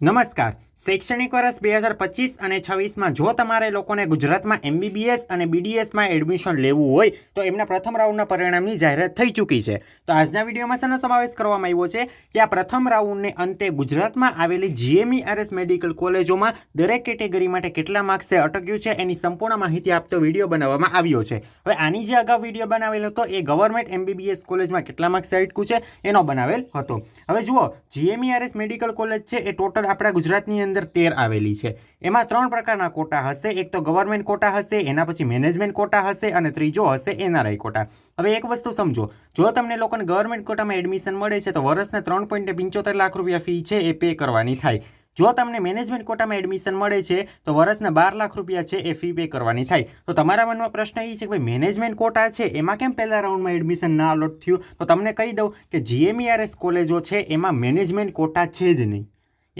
નમસ્કાર. શૈક્ષણિક વર્ષ બે હજાર પચીસ અને છવ્વીસમાં જો તમારે લોકોને ગુજરાતમાં એમબીબીએસ અને બીડીએસમાં એડમિશન લેવું હોય, તો એમના પ્રથમ રાઉન્ડના પરિણામની જાહેરાત થઈ ચૂકી છે. તો આજના વિડીયોમાં શેનો સમાવેશ કરવામાં આવ્યો છે? કે આ પ્રથમ રાઉન્ડને અંતે ગુજરાતમાં આવેલી જીએમઈઆરએસ મેડિકલ કોલેજોમાં દરેક કેટેગરી માટે કેટલા માર્ક્સે અટક્યું છે? એની સંપૂર્ણ માહિતી આપતો વીડિયો બનાવવામાં આવ્યો છે. હવે આની જે અગાઉ વીડિયો બનાવેલો હતો, એ ગવર્મેન્ટ એમબીબીએસ કોલેજમાં કેટલા માર્ક્સ અટક્યું છે? એનો બનાવેલ હતો. હવે જુઓ જીએમઈઆરએસ મેડિકલ કોલેજ છે, એ ટોટલ આપણા ગુજરાતની અંદર તેર આવેલી છે. એમાં ત્રણ પ્રકારના કોટા હશે. એક તો ગવર્મેન્ટ કોટા હશે, એના પછી મેનેજમેન્ટ કોટા હશે અને ત્રીજો હશે એનઆરઆઈ કોટા. હવે એક વસ્તુ સમજો, જો તમને લોકોને ગવર્મેન્ટ કોટામાં એડમિશન મળે છે, તો વર્ષને ત્રણ પોઈન્ટ પંચોતેર લાખ રૂપિયા ફી છે, એ પે કરવાની થાય. જો તમને મેનેજમેન્ટ કોટામાં એડમિશન મળે છે, તો વર્ષના બાર લાખ રૂપિયા છે, એ ફી પે કરવાની થાય. તો તમારા મનમાં પ્રશ્ન એ છે કે ભાઈ મેનેજમેન્ટ કોટા છે, એમાં કેમ પહેલા રાઉન્ડમાં એડમિશન ના અલોટ થયું? તો તમને કહી દઉં કે જીએમઈઆરએસ કોલેજો છે, એમાં મેનેજમેન્ટ કોટા છે જ નહીં.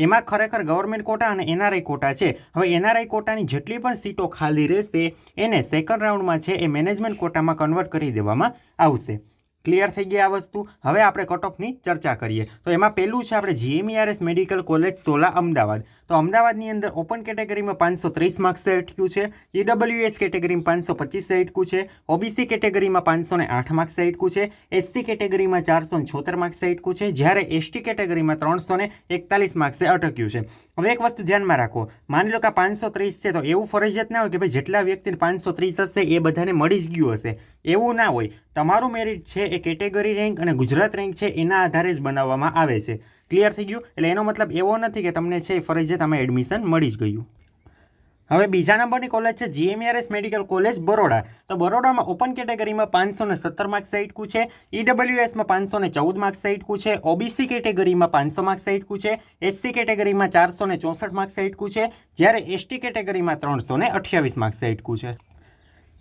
એમાં ખરેખર ગવર્મેન્ટ કોટા અને એનઆરઆઈ કોટા છે. હવે એનઆરઆઈ કોટાની જેટલી પણ સીટો ખાલી રહેશે, એને સેકન્ડ રાઉન્ડમાં છે એ મેનેજમેન્ટ કોટામાં કન્વર્ટ કરી દેવામાં આવશે. ક્લિયર થઈ ગયા આ વસ્તુ? હવે આપણે કટ ઓફની ચર્ચા કરીએ. તો એમાં પહેલું છે આપણે GMERS medical college Sola Ahmedabad તો અમદાવાદની અંદર ઓપન કેટેગરીમાં પાંચસો ત્રીસ માર્ક્સે અટક્યું છે. જીડબલ્યુએસ કેટેગરીમાં પાંચસો પચીસ અટક્યું છે. ઓબીસી કેટેગરીમાં પાંચસો ને આઠ માર્ક્સ અટક્યું છે. એસસી કેટેગરીમાં ચારસો છોતેર માર્ક્સ અટક્યું છે. જ્યારે એસટી કેટેગરીમાં ત્રણસો ને એકતાલીસ માર્ક્સે અટક્યું છે. હવે એક વસ્તુ ધ્યાનમાં રાખો. માની લો કે પાંચસો ત્રીસ છે, તો એવું ફરજિયાત ના હોય કે ભાઈ જેટલા વ્યક્તિને પાંચસો ત્રીસ હશે, એ બધાને મળી જ ગયું હશે. એવું ના હોય. તમારું મેરિટ છે એ કેટેગરી રેન્ક અને ગુજરાત રેન્ક છે, એના આધારે જ બનાવવામાં આવે છે. ક્લિયર થઈ ગયું? એટલે એનો મતલબ એવો નથી કે તમને છે ફરજિયાત આમાં એડમિશન મળી જ ગયું. હવે બીજા નંબરની કોલેજ છે જીએમઆરએસ મેડિકલ કોલેજ બરોડા. તો બરોડામાં ઓપન કેટેગરીમાં પાંચસો ને સત્તર માર્ક્સ આઈટકું છે. ઈડબ્લ્યુએસમાં પાંચસો ને ચૌદ માર્ક્સ આઈટકું છે. ઓબીસી કેટેગરીમાં પાંચસો માર્ક્સ આઈટકું છે. એસસી કેટેગરીમાં ચારસો ને ચોસઠ માર્ક્સ આઈટકું છે. જ્યારે એસટી કેટેગરીમાં ત્રણસો ને અઠ્યાવીસ માર્ક્સ આઈટકું છે.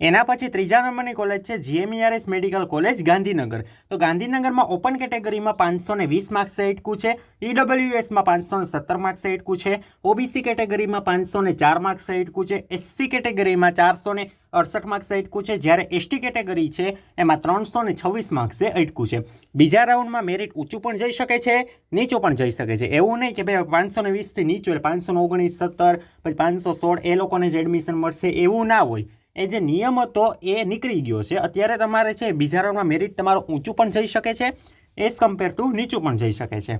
એના પછી ત્રીજા નંબરની કોલેજ છે જીએમઈઆરએસ મેડિકલ કોલેજ ગાંધીનગર. તો ગાંધીનગરમાં ઓપન કેટેગરીમાં પાંચસો ને વીસ માર્ક્સ એટકું છે. ઈડબ્લ્યુએસમાં પાંચસો ને સત્તર માર્ક્સ એટકું છે. ઓબીસી કેટેગરીમાં પાંચસો ને ચાર માર્ક્સ એટકું છે. એસસી કેટેગરીમાં ચારસો ને અડસઠ માર્ક્સ અટકું છે. જ્યારે એસટી કેટેગરી છે, એમાં ત્રણસો ને છવ્વીસ માર્ક્સે અટકું છે. બીજા રાઉન્ડમાં મેરિટ ઊંચું પણ જઈ શકે છે, નીચું પણ જઈ શકે છે. એવું નહીં કે ભાઈ પાંચસો ને વીસથી નીચું એટલે પાંચસો ઓગણીસ, સત્તર, પછી પાંચસો સોળ એ લોકોને જ એડમિશન મળશે. એવું ના હોય. એ જે નિયમ હતો એ નીકળી ગયો છે. અત્યારે તમારે છે બીજા રાઉન્ડમાં મેરિટ તમારું ઊંચું પણ જઈ શકે છે એઝ કમ્પેર ટુ નીચું પણ જઈ શકે છે.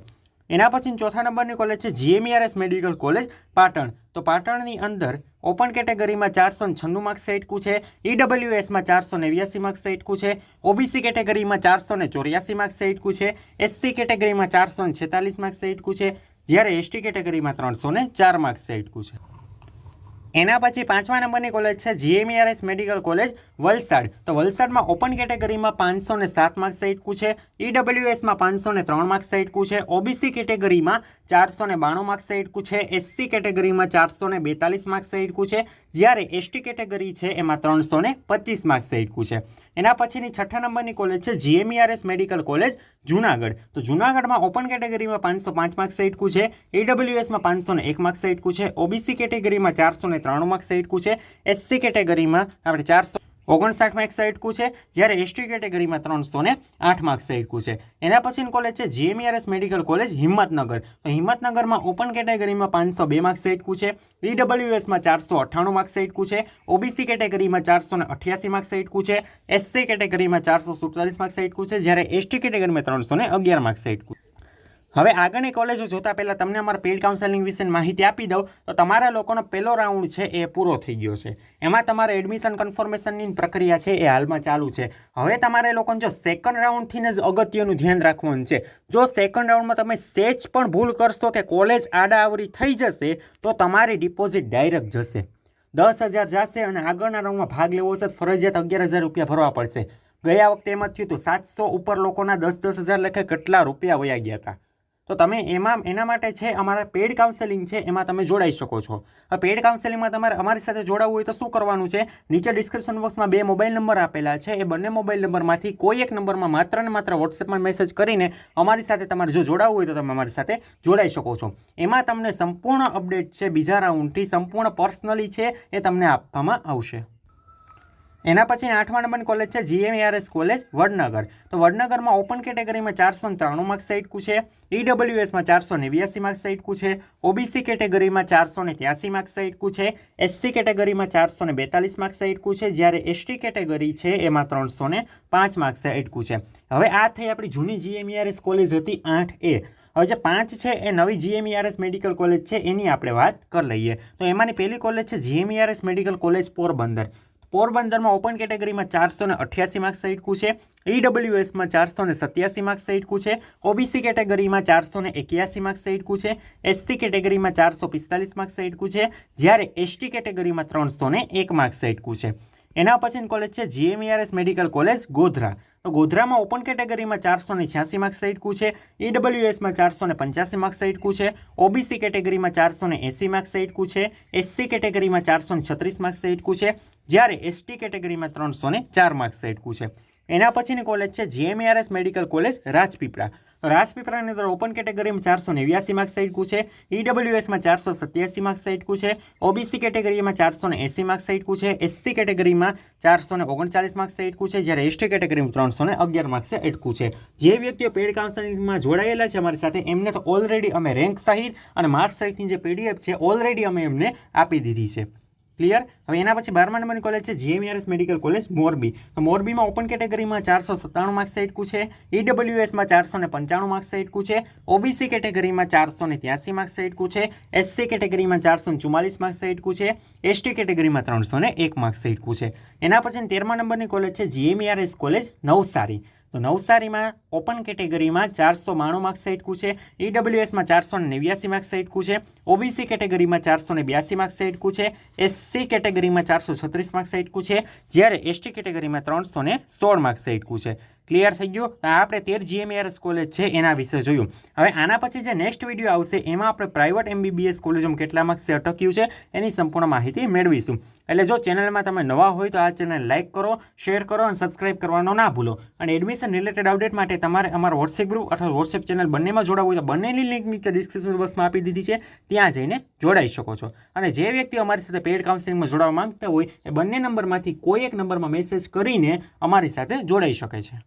એના પછી ચોથા નંબરની કોલેજ છે જીએમઈઆરએસ મેડિકલ કોલેજ પાટણ. તો પાટણની અંદર ઓપન કેટેગરીમાં ચારસો છન્નું માર્ક્સ એટકું છે ઈડબ્લ્યુએસમાં ચારસો નેવ્યાસી માર્ક્સ એટકું છે ઓબીસી કેટેગરીમાં ચારસો ને ચોર્યાસી માર્ક્સ એટકું છે એસસી કેટેગરીમાં ચારસો ને છેતાલીસ માર્ક્સ એટકું છે, જ્યારે એસટી કેટેગરીમાં ત્રણસો ને ચાર માર્ક્સ એટકું છે. એના પછી પાંચમા નંબરની કોલેજ છે જીએમઈઆરએસ મેડિકલ કોલેજ વલસાડ. તો વલસાડમાં ઓપન કેટેગરીમાં પાંચસો ને સાત માર્ક્સ સાઈટકું છે ઈડબ્લ્યુએસમાં પાંચસો ને ત્રણ માર્ક્સ સાઈટકું છે. ઓબીસી કેટેગરીમાં ચારસો ને બાણું માર્ક્સ સાઈટકું છે. એસસી કેટેગરીમાં ચારસો ને બેતાલીસ માર્ક્સ સાઈટકું છે. જ્યારે એસટી કેટેગરી છે, એમાં ત્રણસો ને પચીસ માર્ક્સ સાઈટકું છે. એના પછીની છઠ્ઠા નંબરની કોલેજ છે જીએમઈઆરએસ મેડિકલ કોલેજ જુનાગઢ. તો જુનાગઢમાં ઓપન કેટેગરીમાં પાંચસો પાંચ માર્ક્સ સાઈટકું છે. એડબ્લ્યુએસમાં પાંચસો ને એક માર્ક્સ સાઈટકું છે. ઓબીસી કેટેગરીમાં ચારસો ને ત્રાણું માર્ક્સ સાઈટકું છે. એસસી કેટેગરીમાં આપણે ચારસો ઓગણસાઠ માર્ક્સ સાઈટકું છે, જ્યારે એસટી કેટેગરીમાં ત્રણસો ને આઠ માર્ક્સ સાઈટકું છે. એના પછીની કોલેજ છે જીએમઈઆરએસ મેડિકલ કોલેજ હિંમતનગર. તો હિંમતનગરમાં ઓપન કેટેગરીમાં પાંચસો બે માર્ક્સ સાઈટકું છે ઈડબ્લ્યુએસમાં ચારસો અઠ્ઠાણું માર્ક્સ સાઈટકું છે ઓબીસી કેટેગરીમાં ચારસો ને અઠ્યાસી માર્ક્સ સાઈટકું છે એસસી કેટેગરીમાં ચારસો સુડતાલીસ માર્ક્સ સાઈટકું છે, જ્યારે એસટી કેટેગરીમાં ત્રણસો ને અગિયાર માર્ક્સ સાઈટકું હવે આગળની કોલેજો જોતા પહેલાં તમને અમારા પેઇડ કાઉન્સેલિંગ વિશે માહિતી આપી દઉં. તો તમારા લોકોનો પહેલો રાઉન્ડ છે એ પૂરો થઈ ગયો છે. એમાં તમારે એડમિશન કન્ફર્મેશનની પ્રક્રિયા છે એ હાલમાં ચાલુ છે. હવે તમારે લોકોને જો સેકન્ડ રાઉન્ડથી જ અગત્યનું ધ્યાન રાખવાનું છે. જો સેકન્ડ રાઉન્ડમાં તમે સેચ પણ ભૂલ કરશો કે કોલેજ આડાઆવરી થઈ જશે, તો તમારી ડિપોઝિટ ડાયરેક્ટ જશે. દસ હજાર જશે અને આગળના રાઉન્ડમાં ભાગ લેવો તો ફરજિયાત અગિયાર હજાર રૂપિયા ભરવા પડશે. ગયા વખતે એમ થયું હતું, સાતસો ઉપર લોકોના દસ દસ હજાર લખે કેટલા રૂપિયા વયા ગયા હતા? તો તમે એમાં એના માટે છે અમારા પેડ કાઉન્સેલિંગ છે, એમાં તમે જોડાઈ શકો છો. પેડ કાઉન્સેલિંગમાં તમારે અમારી સાથે જોડાવવું હોય તો શું કરવાનું છે? નીચે ડિસ્ક્રિપ્શન બોક્સમાં બે મોબાઈલ નંબર આપેલા છે. એ બંને મોબાઈલ નંબરમાંથી કોઈ એક નંબરમાં માત્ર ને માત્ર વોટ્સએપમાં મેસેજ કરીને અમારી સાથે તમારે જો જોડાવવું હોય તો તમે અમારી સાથે જોડાઈ શકો છો. એમાં તમને સંપૂર્ણ અપડેટ છે, બીજા રાઉન્ડથી સંપૂર્ણ પર્સનલી છે, એ તમને આપવામાં આવશે. એના પછી આઠમા નંબરની કોલેજ છે, જીએમએઆરએસ કોલેજ વડનગર. તો વડનગરમાં ઓપન કેટેગરીમાં ચારસો ત્રાણું માર્ક્સ સાઈટકું છે. ઈડબ્લ્યુએસમાં ચારસો નેવ્યાસી માર્ક્સ સાઈટકું છે ઓબીસી કેટેગરીમાં ચારસો ને ત્યાસી માર્ક્સ સાઈટકું છે. એસસી કેટેગરીમાં ચારસો ને બેતાલીસ માર્ક્સ સાઈટકું છે. જ્યારે એસટી કેટેગરી છે, એમાં ત્રણસો ને પાંચ માર્ક્સ સાઈટકું છે. હવે આ થઈ આપણી જૂની જીએમઆરએસ કોલેજ હતી આઠ એ. હવે જે પાંચ છે, એ નવી જીએમઈઆરએસ મેડિકલ કોલેજ છે, એની આપણે વાત કરી લઈએ. તો એમાંની પહેલી કોલેજ છે જીએમઈઆરએસ મેડિકલ કોલેજ પોરબંદર. પોરબંદરમાં ઓપન કેટેગરીમાં ચારસો ને અઠ્યાસી માર્ક્સ સાઈટકું છે. ઈડબ્લ્યુએસમાં ચારસો ને સત્યાસી માર્ક્સ સાઈટકું છે. ઓબીસી કેટેગરીમાં ચારસો ને એક્યાસી માર્ક્સ સાઈટકું છે. એસટી કેટેગરીમાં ચારસો પિસ્તાલીસ માર્ક્સ સાઈટકું છે. જ્યારે એસટી કેટેગરીમાં ત્રણસો ને એક માર્ક્સ સાઈટકું છે. એના પછીની કોલેજ છે જીએમઈઆરએસ મેડિકલ કોલેજ ગોધરા. તો ગોધરામાં ઓપન કેટેગરીમાં ચારસો ને છ્યાસી માર્ક્સ સાઈટકું છે ઈડબ્લ્યુએસમાં ચારસો ને પંચ્યાસી માર્ક્સ સાઈટકું છે ઓબીસી કેટેગરીમાં ચારસો ને એંસી માર્ક્સ સાઈટકું છે એસસી કેટેગરીમાં ચારસો ને છત્રીસ માર્ક્સ સાઈટકું છે, જ્યારે એસટી કેટેગરીમાં ત્રણસો ને ચાર માર્ક્સ સાઈટકું છે. એના પછીની કોલેજ છે જીએમએઆરએસ મેડિકલ કોલેજ રાજપીપળા. રાજપીપળાની અંદર ઓપન કેટેગરીમાં ચારસો નેવ્યાસી માર્ક્સ સાઈટકું છે. ઈડબ્લ્યુએસમાં ચારસો સત્યાસી માર્ક્સ સાઈટકું છે. ઓબીસી કેટેગરીમાં ચારસો ને એસી માર્ક્સ સાઈટકું છે. એસસી કેટેગરીમાં ચારસો ને ઓગણચાલીસ માર્ક્સ સાઈટકું છે. જ્યારે એસટી કેટેગરીમાં ત્રણસો ને અગિયાર માર્ક્સે અટકું છે. જે વ્યક્તિઓ પેડ કાઉન્સેલિંગમાં જોડાયેલા છે અમારી સાથે, એમને તો ઓલરેડી અમે રેન્ક સહિત અને માર્ક્સ સહિતની જે પીડીએફ છે ઓલરેડી અમે એમને આપી દીધી છે. ક્લિયર હવે એના પછી બારમા નંબરની કોલેજ છે જીએમઆરએસ મેડિકલ કોલેજ મોરબી. મોરબીમાં ઓપન કેટેગરીમાં ચારસો સત્તાણું માર્ક્સ એટકું છે ઈડબ્લ્યુએસમાં ચારસો ને પંચાણું માર્ક્સ એટકું છે ઓબીસી કેટેગરીમાં ચારસો ને ત્યાસી માર્ક્સ એટકું છે એસસી કેટેગરીમાં ચારસો ને ચુમ્માલીસ માર્ક્સ એટકું છે એસટી કેટેગરીમાં ત્રણસો ને એક માર્ક્સ એટકું છે. એના પછી તેરમા નંબરની કોલેજ છે જીએમઆરએસ કોલેજ નવસારી. તો નવસારીમાં ઓપન કેટેગરીમાં ચારસો બાણું માર્ક્સ એટકું છે. ઈડબ્લ્યુએસમાં ચારસો નેવ્યાસી માર્ક્સ એટકું છે. ઓબીસી કેટેગરીમાં ચારસો ને બ્યાસી માર્ક્સ એટકું છે. એસસી કેટેગરીમાં ચારસો છત્રીસ માર્ક્સ એટકું છે. જ્યારે એસટી કેટેગરીમાં ત્રણસો ને સોળ માર્ક્સ એટકું છે. ક્લિયર થઈ ગયું? આપણે તેર જીએમએઆરએસ કોલેજ છે એના વિશે જોયું. હવે આના પછી જે નેક્સ્ટ વીડિયો આવશે, એમાં આપણે પ્રાઇવેટ એમબીબીએસ કોલેજોમાં કેટલા માર્ક્સે અટક્યું છે, એની સંપૂર્ણ માહિતી મેળવીશું. એટલે જો ચેનલમાં તમે નવા હોય તો આ ચેનલ લાઇક કરો, શેર કરો અને સબસ્ક્રાઇબ કરવાનો ના ભૂલો. અને એડમિશન રિલેટેડ અપડેટ માટે તમારે અમારા વોટ્સએપ ગ્રુપ અથવા વોટ્સએપ ચેનલ બંનેમાં જોડાવું હોય તો બંનેની લિંક નીચે ડિસ્ક્રિપ્શન બોક્સમાં આપી દીધી છે. ત્યાં જઈને જોડાઈ શકો છો. અને જે વ્યક્તિ અમારી સાથે પેડ કાઉન્સિલિંગમાં જોડાવા માંગતા હોય એ બંને નંબરમાંથી કોઈ એક નંબરમાં મેસેજ કરીને અમારી સાથે જોડાઈ શકે છે.